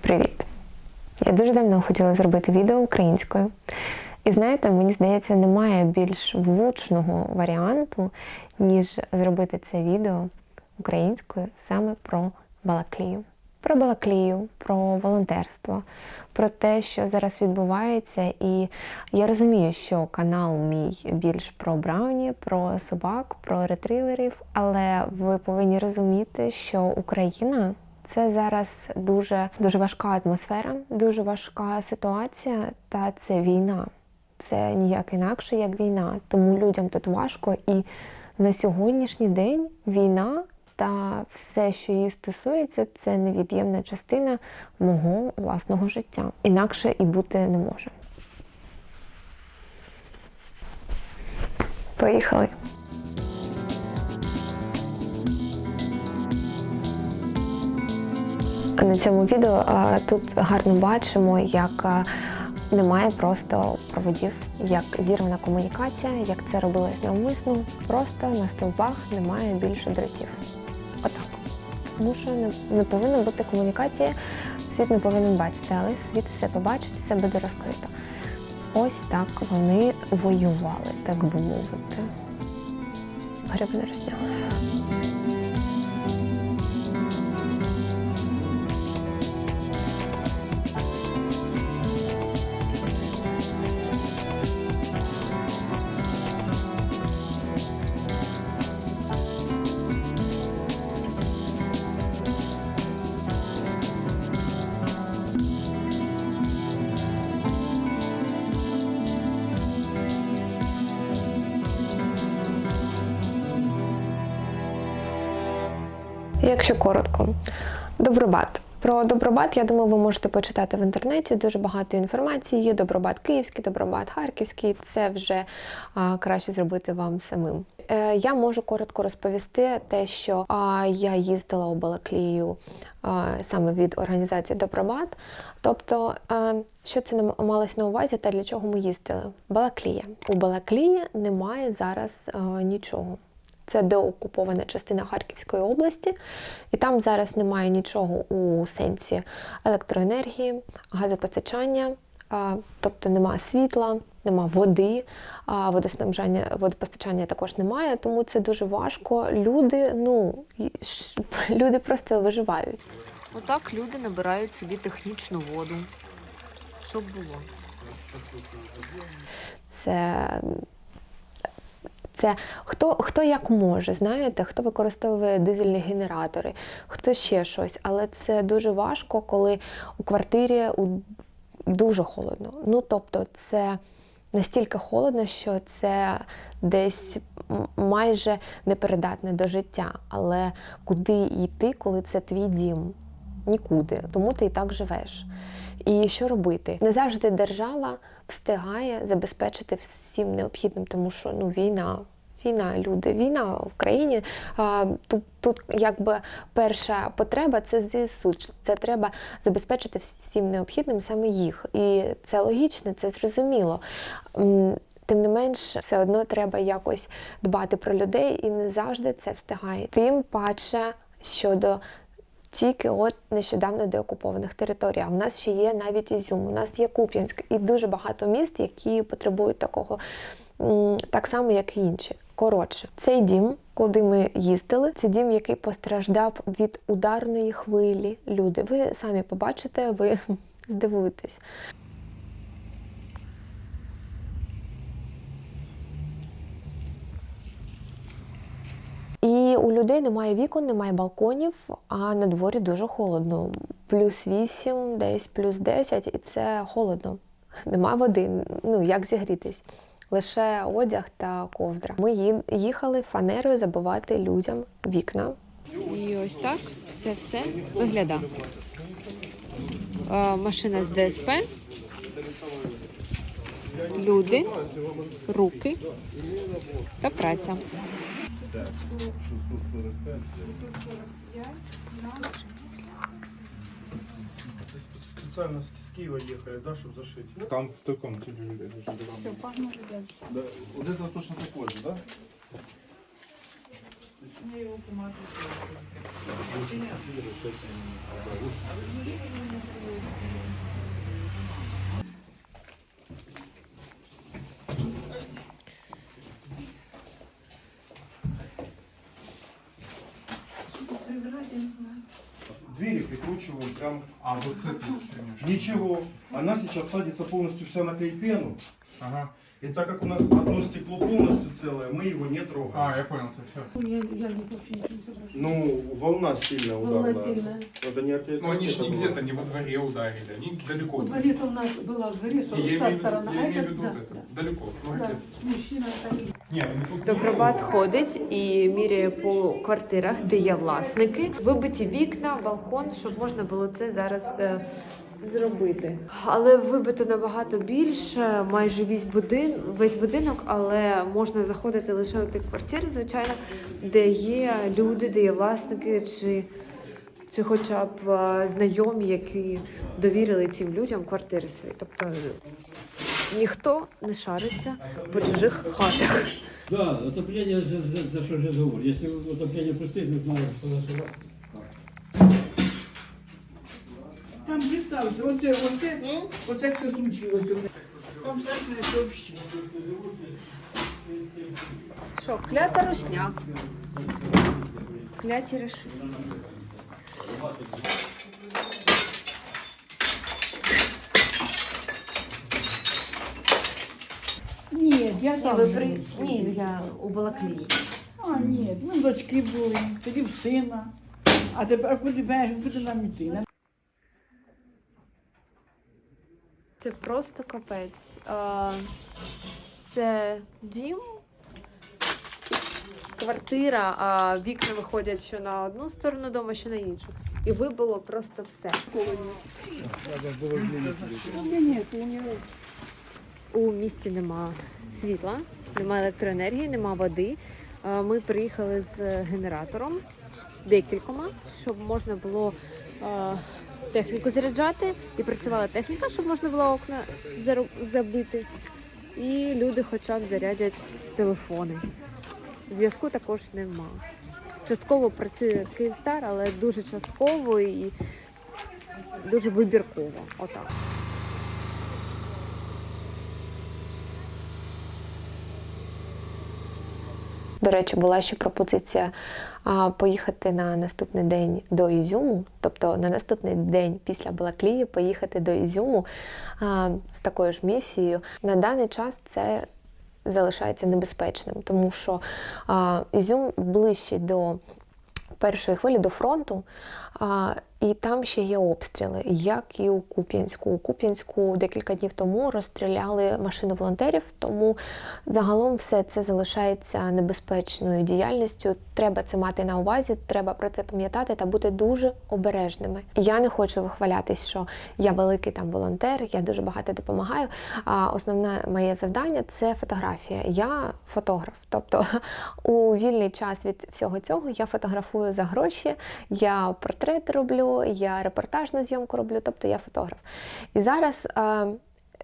Привіт! Я дуже давно хотіла зробити відео українською. І знаєте, мені здається, немає більш влучного варіанту, ніж зробити це відео українською саме про Балаклію. Про Балаклію, про волонтерство, про те, що зараз відбувається. І я розумію, що канал мій більш про брауні, про собак, про ретриверів, але ви повинні розуміти, що Україна це зараз дуже, дуже важка атмосфера, дуже важка ситуація, та це війна. Це ніяк інакше, як війна. Тому людям тут важко. І на сьогоднішній день війна та все, що її стосується, це невід'ємна частина мого власного життя. Інакше і бути не може. Поїхали. На цьому відео тут гарно бачимо, як немає просто проводів, як зірвана комунікація, як це робилось навмисно. Просто на стовбах немає більше дротів. Отак. Тому що не, повинна бути комунікація, світ не повинен бачити, але світ все побачить, все буде розкрито. Ось так вони воювали, так би мовити. Гриби не розняли. Якщо коротко, добробат. Про добробат, я думаю, ви можете почитати в інтернеті. Дуже багато інформації. Є добробат київський, добробат харківський. Це вже а, краще зробити вам самим. Е, я можу коротко розповісти те, що а, я їздила у Балаклію а, саме від організації Добробат. Тобто, а, що це малось на увазі та для чого ми їздили? Балаклія. У Балаклії немає зараз а, нічого. Це деокупована частина Харківської області, і там зараз немає нічого у сенсі електроенергії, газопостачання, тобто немає світла, нема води, водоснабжання, водопостачання також немає, тому це дуже важко. Люди, ну люди просто виживають. Отак люди набирають собі технічну воду. Щоб було. Це, це хто, хто як може, знаєте, хто використовує дизельні генератори, хто ще щось. Але це дуже важко, коли у квартирі дуже холодно. Ну, тобто, це настільки холодно, що це десь майже непридатне до життя. Але куди йти, коли це твій дім? Нікуди, тому ти і так живеш. І що робити? Не завжди держава встигає забезпечити всім необхідним, тому що ну війна. Війна, люди, війна в країні. Тут, тут якби перша потреба це ЗСУ. Це треба забезпечити всім необхідним саме їх. І це логічно, це зрозуміло. Тим не менш, все одно треба якось дбати про людей, і не завжди це встигає. Тим паче щодо тільки от нещодавно деокупованих територій. А в нас ще є навіть Ізюм, у нас є Куп'янськ і дуже багато міст, які потребують такого так само, як і інші. Коротше, цей дім, куди ми їздили, це дім, який постраждав від ударної хвилі. Люди, ви самі побачите, ви здивуєтесь. І у людей немає вікон, немає балконів, а на дворі дуже холодно. Плюс 8, десь плюс 10, і це холодно. Нема води. Ну як зігрітись? Лише одяг та ковдра. Ми їхали фанерою забивати людям вікна. І ось так це все виглядає. Е, Машина з ДСП. Люди, руки та праця. Это сп- специально с с Киева ехали, да, чтобы зашить. Там в той комнате лежит. Все, Да. Вот это точно такое же, да? ключевым, прям А, вот с этой херней. ничего. Она сейчас садится полностью вся на клейпену. Ага. И так как у нас одно стекло полностью целое, мы его не трогаем. А, я понял, это все. Я, я не вообще ничего не соображаю. Ну, волна сильная Волна ударная. сильная. Это не артиллерия. Ну, они же не где-то, не во дворе ударили, они далеко. У дворе-то у нас была в дворе, что Не, я та имею в виду- сторона, я а имею в это, виду да, вот это, да. далеко. Ну, Да, где-то. мужчина там. Не, ну тут Добробат ходить і міряє по квартирах, де є власники, вибиті вікна, балкон, щоб можна було це зараз е, зробити. Але вибито набагато більше, майже весь будин, весь будинок, але можна заходити лише у ті квартири, звичайно, де є люди, де є власники, чи, чи хоча б е, знайомі, які довірили цим людям квартири свої. Тобто ніхто не шариться по чужих хатах. Да, отопление, за, за, за что же говорю. Если отопление знаем, что наше Там представте, оце, оце, оце що случилося. Там страшно, що взагалі. Що, клята русня. Кляті решисти. Ні, я там. ви живу. при... Ні, я у Балаклії. А, ні, ну дочки були, тоді в сина. А тепер куди бежимо, куди нам йти? Це просто капець. Це дім, квартира, а вікна виходять що на одну сторону дому, що на іншу. І вибило просто все. У місті нема світла, нема електроенергії, нема води. Ми приїхали з генератором декількома, щоб можна було техніку заряджати і працювала техніка, щоб можна було окна забити. І люди хоча б зарядять телефони. Зв'язку також нема. Частково працює Київстар, але дуже частково і дуже вибірково. Отак. До речі, була ще пропозиція поїхати на наступний день до Ізюму, тобто на наступний день після Балаклії поїхати до Ізюму з такою ж місією. На даний час це залишається небезпечним, тому що Ізюм ближче до першої хвилі до фронту, і там ще є обстріли, як і у Куп'янську. У Куп'янську декілька днів тому розстріляли машину волонтерів, тому загалом все це залишається небезпечною діяльністю. Треба це мати на увазі, треба про це пам'ятати та бути дуже обережними. Я не хочу вихвалятись, що я великий там волонтер, я дуже багато допомагаю. А основне моє завдання це фотографія. Я фотограф. Тобто у вільний час від всього цього я фотографую за гроші, я портрети роблю, я репортажну зйомку роблю, тобто я фотограф. І зараз е,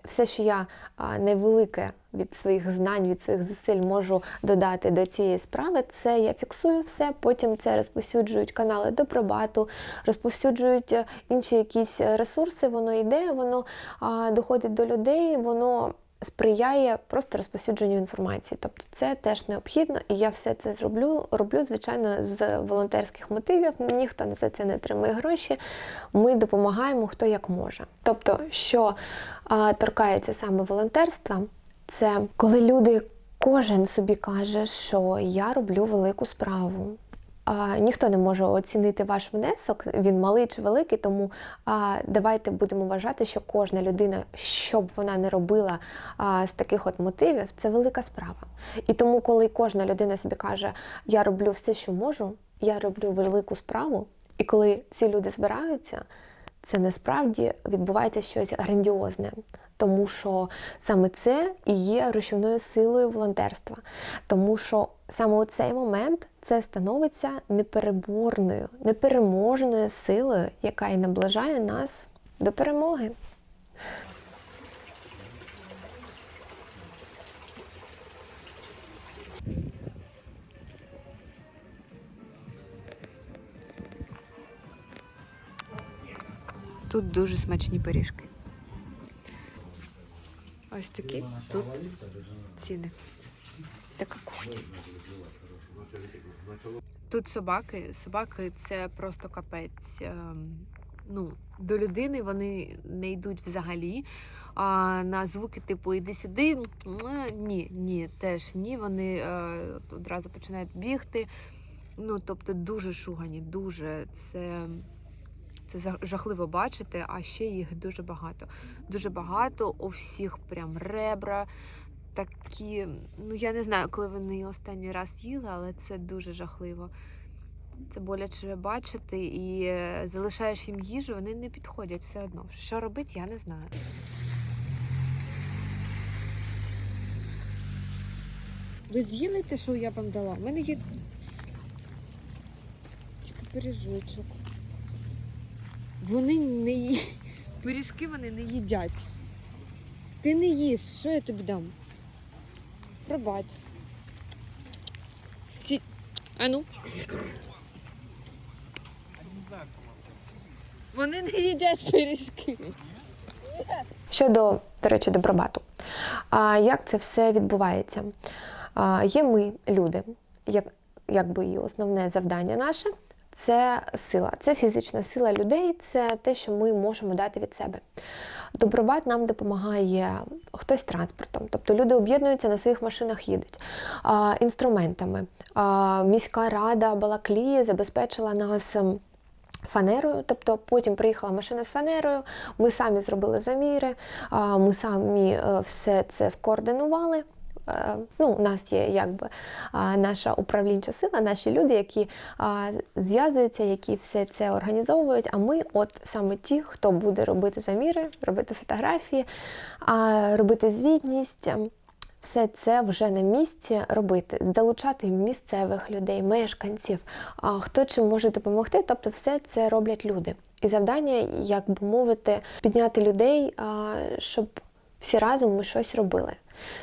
все, що я е, невелике від своїх знань, від своїх зусиль можу додати до цієї справи, це я фіксую все, потім це розповсюджують канали Добробату, розповсюджують е, інші якісь ресурси, воно йде, воно е, доходить до людей, воно сприяє просто розповсюдженню інформації. Тобто це теж необхідно, і я все це зроблю, роблю, звичайно, з волонтерських мотивів. Ніхто за це не отримує гроші. Ми допомагаємо хто як може. Тобто, що а, торкається саме волонтерства, це коли люди. Кожен собі каже, що я роблю велику справу. Ніхто не може оцінити ваш внесок, він малий чи великий, тому давайте будемо вважати, що кожна людина, що б вона не робила з таких от мотивів, це велика справа. І тому, коли кожна людина собі каже, я роблю все, що можу, я роблю велику справу, і коли ці люди збираються, це насправді відбувається щось грандіозне, тому що саме це і є рушівною силою волонтерства. Тому що саме у цей момент це становиться непереборною, непереможною силою, яка і наближає нас до перемоги. Тут дуже смачні пиріжки. Ось такі тут ціни. Така кухня. Тут собаки. Собаки це просто капець. Ем, ну, до людини вони не йдуть взагалі. А на звуки, типу, іди сюди. Ні, ні, теж ні. Вони е, одразу починають бігти. Ну, тобто, дуже шугані, дуже це. Це жахливо бачити, а ще їх дуже багато. Дуже багато, у всіх прям ребра. Такі, ну я не знаю, коли вони останній раз їли, але це дуже жахливо. Це боляче бачити і е, залишаєш їм їжу, вони не підходять все одно. Що робити, я не знаю. Ви з'їли те, що я вам дала? У мене є тільки пиріжочок. Вони не ї... Пиріжки вони не їдять. Ти не їш, що я тобі дам? Пробач. Сі... А ну. Вони не їдять пиріжки. Щодо, до речі, добробату. А як це все відбувається? А, є ми, люди, як, якби і основне завдання наше це сила, це фізична сила людей, це те, що ми можемо дати від себе. Добробат нам допомагає хтось транспортом, тобто люди об'єднуються на своїх машинах, їдуть а, інструментами. А, міська рада Балаклії забезпечила нас. ем, Фанерою, тобто потім приїхала машина з фанерою, ми самі зробили заміри, ми самі е, все це скоординували. Е, Ну, у нас є якби наша управлінча сила, наші люди, які зв'язуються, які все це організовують. А ми, от саме ті, хто буде робити заміри, робити фотографії, робити звітність. все це вже на місці робити, залучати місцевих людей, мешканців, хто чим може допомогти. Тобто, все це роблять люди. І завдання, як би мовити, підняти людей, щоб всі разом ми щось робили,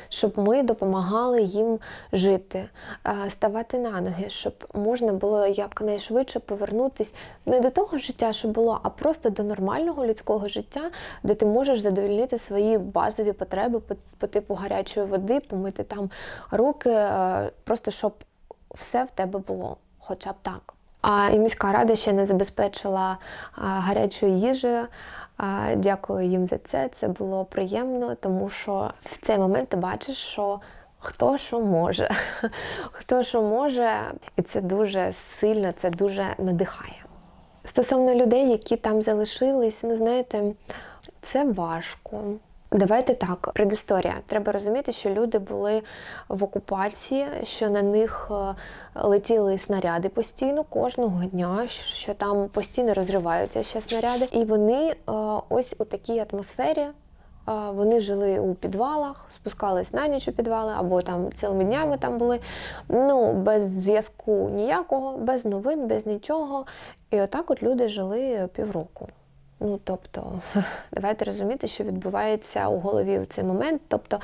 щоб ми допомагали їм жити, ставати на ноги, щоб можна було якнайшвидше повернутися не до того життя, що було, а просто до нормального людського життя, де ти можеш задовольнити свої базові потреби по, типу гарячої води, помити там руки, е, просто щоб все в тебе було, хоча б так. А і міська рада ще не забезпечила а, гарячою їжею. Дякую їм за це. Це було приємно, тому що в цей момент ти бачиш, що хто що може, хто що може, і це дуже сильно, це дуже надихає. Стосовно людей, які там залишились, ну знаєте, це важко. Давайте так, предісторія. Треба розуміти, що люди були в окупації, що на них е, летіли снаряди постійно кожного дня, що там постійно розриваються ще снаряди. І вони е, ось у такій атмосфері. е, Вони жили у підвалах, спускались на ніч у підвали, або там цілими днями там були. Ну, без зв'язку ніякого, без новин, без нічого. І отак от люди жили півроку. Ну, тобто, давайте розуміти, що відбувається у голові в цей момент. Тобто,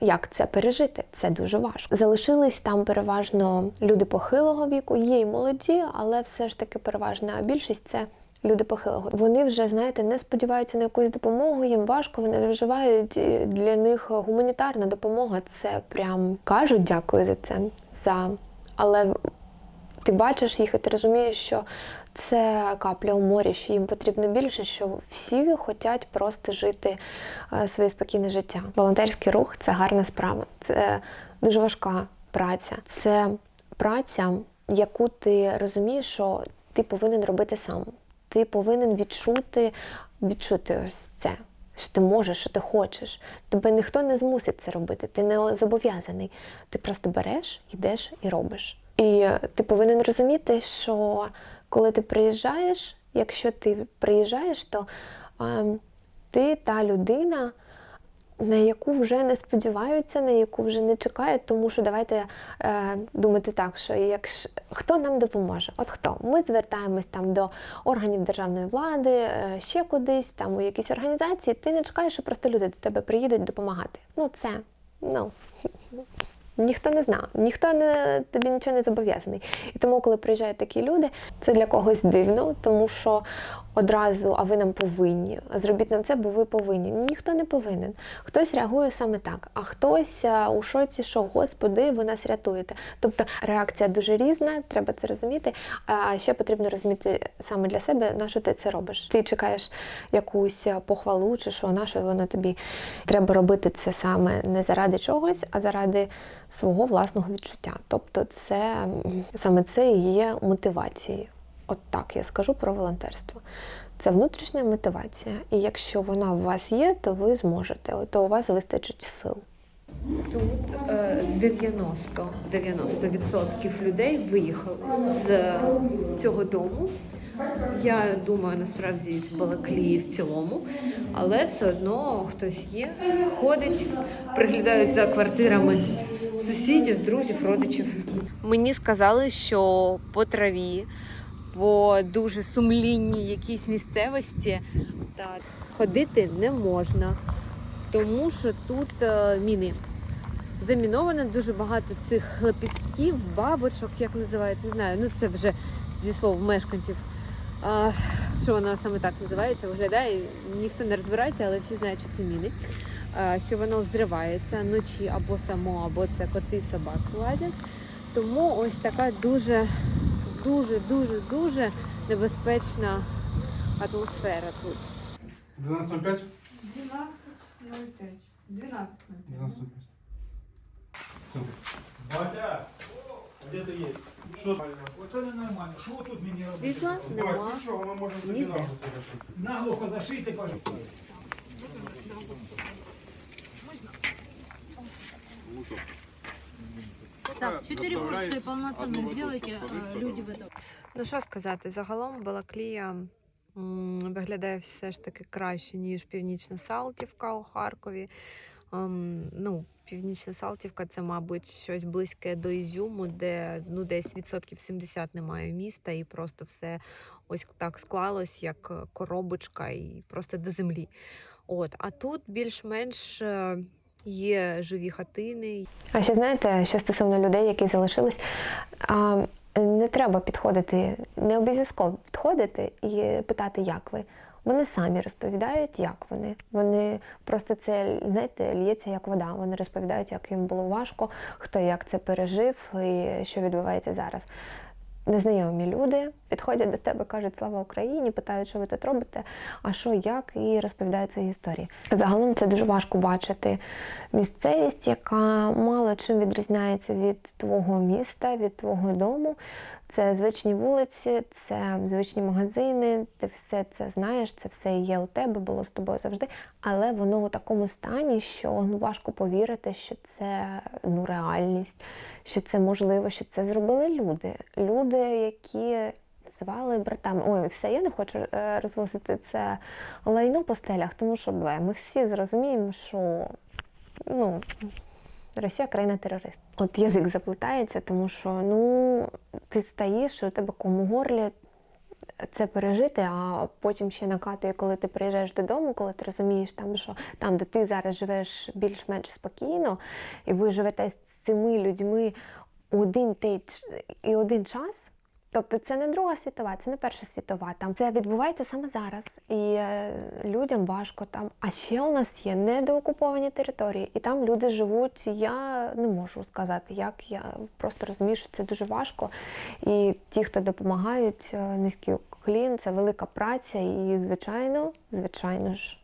як це пережити? Це дуже важко. Залишились там переважно люди похилого віку, є й молоді, але все ж таки переважна більшість це люди похилого. Вони вже, знаєте, не сподіваються на якусь допомогу, їм важко, вони виживають. і Для них гуманітарна допомога це прям кажуть дякую за це. За... Але ти бачиш їх і ти розумієш, що це капля у морі, що їм потрібно більше, що всі хочуть просто жити е, своє спокійне життя. Волонтерський рух це гарна справа, це дуже важка праця. Це праця, яку ти розумієш, що ти повинен робити сам. Ти повинен відчути, відчути ось це. Що ти можеш, що ти хочеш. Тебе ніхто не змусить це робити, ти не зобов'язаний. Ти просто береш, йдеш і робиш. І ти повинен розуміти, що коли ти приїжджаєш, якщо ти приїжджаєш, то е, ти та людина, на яку вже не сподіваються, на яку вже не чекають, тому що давайте е, думати так, що якщо хто нам допоможе? От хто? Ми звертаємось там до органів державної влади, е, ще кудись, там у якісь організації. Ти не чекаєш, що просто люди до тебе приїдуть допомагати. Ну це ну. Ніхто не знав, ніхто не тобі нічого не зобов'язаний. І тому, коли приїжджають такі люди, це для когось дивно, тому що одразу, а ви нам повинні. Зробіть нам це, бо ви повинні. Ніхто не повинен. Хтось реагує саме так, а хтось у шоці, що господи, ви нас рятуєте. Тобто реакція дуже різна, треба це розуміти. А ще потрібно розуміти саме для себе, на що ти це робиш. Ти чекаєш якусь похвалу, чи що, на що воно тобі треба робити це саме не заради чогось, а заради свого власного відчуття. Тобто, це саме це і є мотивацією. От так я скажу про волонтерство. Це внутрішня мотивація. І якщо вона у вас є, то ви зможете, то у вас вистачить сил. Тут е, 90, 90% людей виїхали з цього дому. Я думаю, насправді з Балаклії в цілому, але все одно хтось є, ходить, приглядають за квартирами сусідів, друзів, родичів. Мені сказали, що по траві, по дуже сумлінній якійсь місцевості так, ходити не можна, тому що тут е, міни заміновано дуже багато цих лепістків, бабочок, як називають, не знаю. Ну це вже зі слов мешканців. А, що воно саме так називається, виглядає. Ніхто не розбирається, але всі знають, що це міни. А, що воно взривається вночі або само, або це коти, собаки лазять. Тому ось така дуже, дуже, дуже, дуже небезпечна атмосфера тут. 12.05? 12.05. 12.05. 12.05. Батя, де ти є? Що? Оце ненормально. Що ви тут мені робите? Світла нема. нічого, ми можемо Ніде. нашу зашити. Наглухо зашийте, кажу. Так, четыре порции полноценные сделайте, э, люди в этом. Ну що сказати, загалом Балаклія м, виглядає все ж таки краще, ніж Північна Салтівка у Харкові. Ем, ну, Північна Салтівка це, мабуть, щось близьке до Ізюму, де ну, десь відсотків 70 немає міста, і просто все ось так склалось, як е, коробочка, і просто до землі. От, а тут більш-менш е, є живі хатини, А ще знаєте, що стосовно людей, які залишились, а, не треба підходити, не обов'язково підходити і питати, як ви. Вони самі розповідають, як вони. Вони просто це знаєте, лється як вода. Вони розповідають, як їм було важко, хто як це пережив і що відбувається зараз. Незнайомі люди підходять до тебе, кажуть слава Україні, питають, що ви тут робите, а що, як, і розповідають свої історії. Загалом це дуже важко бачити місцевість, яка мало чим відрізняється від твого міста, від твого дому. Це звичні вулиці, це звичні магазини, ти все це знаєш, це все є у тебе, було з тобою завжди. Але воно у такому стані, що ну, важко повірити, що це ну, реальність, що це можливо, що це зробили люди. Люди, які звали братами. Ой, все, я не хочу е, розвозити це лайно по стелях, тому що бе, ми всі зрозуміємо, що ну, Росія країна терорист. От язик заплутається, тому що ну ти стоїш, у тебе кому горлі це пережити, а потім ще накатує, коли ти приїжджаєш додому, коли ти розумієш, там, що там, де ти зараз живеш більш-менш спокійно, і ви живете з цими людьми один і один час. Тобто це не Друга світова, це не Перша світова. Там це відбувається саме зараз. І е, людям важко там. А ще у нас є недоокуповані території, і там люди живуть. Я не можу сказати, як я просто розумію, що це дуже важко. І ті, хто допомагають, е, низький уклін, це велика праця. І, звичайно, звичайно ж,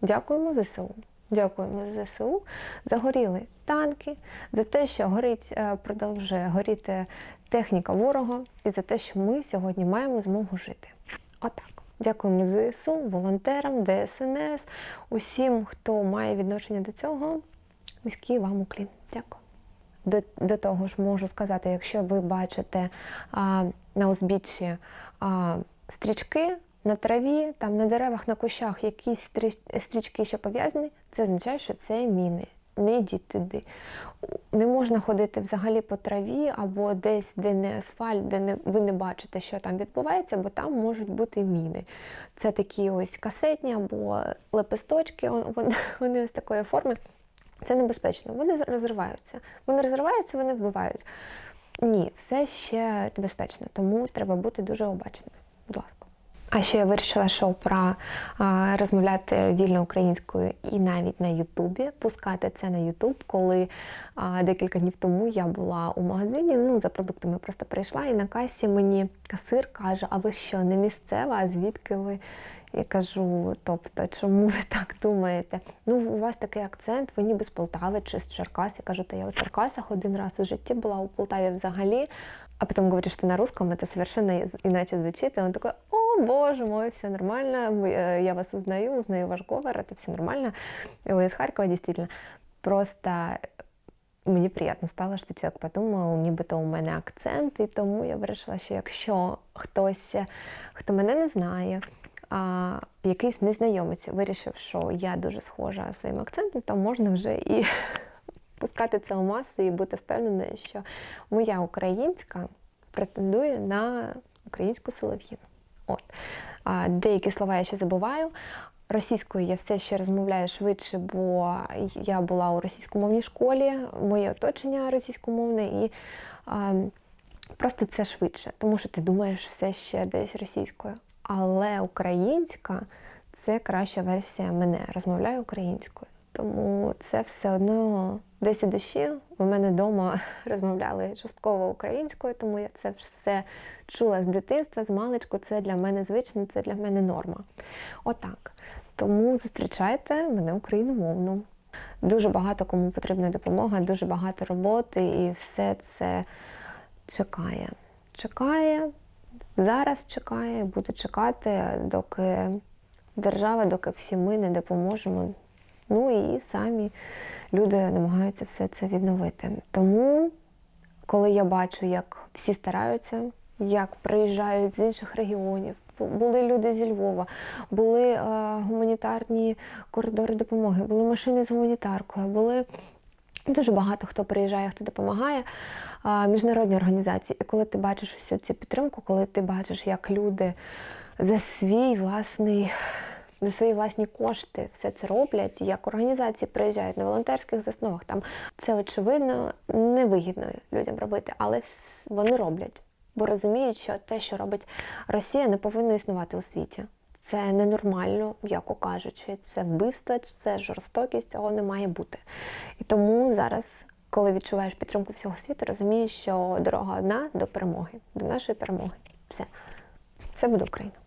дякуємо ЗСУ. Дякуємо ЗСУ. Загоріли танки, за те, що горить, е, продовжує горіти техніка ворога, і за те, що ми сьогодні маємо змогу жити. Отак. Дякуємо ЗСУ, волонтерам, ДСНС, усім, хто має відношення до цього. Низький вам уклін. Дякую. До, до того ж, можу сказати, якщо ви бачите а, на узбіччі а, стрічки на траві, там на деревах, на кущах якісь стріч- стрічки, що пов'язані, це означає, що це міни. Не йдіть туди. Не можна ходити взагалі по траві або десь, де не асфальт, де не, ви не бачите, що там відбувається, бо там можуть бути міни. Це такі ось касетні або лепесточки, вони, вони ось такої форми. Це небезпечно. Вони розриваються. Вони розриваються, вони вбивають. Ні, все ще небезпечно, тому треба бути дуже обачним. Будь ласка. А ще я вирішила шоу про а, розмовляти вільно українською і навіть на Ютубі, пускати це на Ютуб, коли а, декілька днів тому я була у магазині. Ну за продуктами просто прийшла, і на касі мені касир каже: А ви що, не місцева? А звідки ви? Я кажу, тобто, чому ви так думаєте? Ну, у вас такий акцент, ви ніби з Полтави чи з Черкас. Я кажу, та я у Черкасах один раз у житті була у Полтаві взагалі. А потом говоришь, что на русском это совершенно из- иначе звучит. И он такой, о, боже мой, все нормально, мы- э, я вас узнаю, узнаю ваш говор, это все нормально. И вы из Харькова, действительно. Просто мені приємно стало, що чоловік подумав, нібито у мене акцент, і тому я вирішила, що якщо хтось, хто мене не знає, а якийсь незнайомець вирішив, що я дуже схожа своїм акцентом, то можна вже і пускати це у маси і бути впевненою, що моя українська претендує на українську солов'їну. От. А деякі слова я ще забуваю. Російською я все ще розмовляю швидше, бо я була у російськомовній школі, моє оточення російськомовне, і а, просто це швидше, тому що ти думаєш все ще десь російською. Але українська це краща версія мене. Розмовляю українською. Тому це все одно десь у душі. У мене вдома розмовляли частково українською, тому я це все чула з дитинства, з маличку. Це для мене звично, це для мене норма. Отак. Тому зустрічайте мене україномовну. Дуже багато кому потрібна допомога, дуже багато роботи, і все це чекає. Чекає, зараз чекає, буде чекати, доки держава, доки всі ми не допоможемо. Ну і самі люди намагаються все це відновити. Тому, коли я бачу, як всі стараються, як приїжджають з інших регіонів, були люди зі Львова, були е, гуманітарні коридори допомоги, були машини з гуманітаркою, були дуже багато хто приїжджає, хто допомагає, а, міжнародні організації. І коли ти бачиш усю цю підтримку, коли ти бачиш, як люди за свій власний. За свої власні кошти все це роблять, як організації приїжджають на волонтерських засновах. Там це очевидно невигідно людям робити, але вони роблять, бо розуміють, що те, що робить Росія, не повинно існувати у світі. Це ненормально, м'яко кажучи, це вбивство, це жорстокість, цього не має бути. І тому зараз, коли відчуваєш підтримку всього світу, розумієш, що дорога одна до перемоги, до нашої перемоги. Все. Все буде Україна.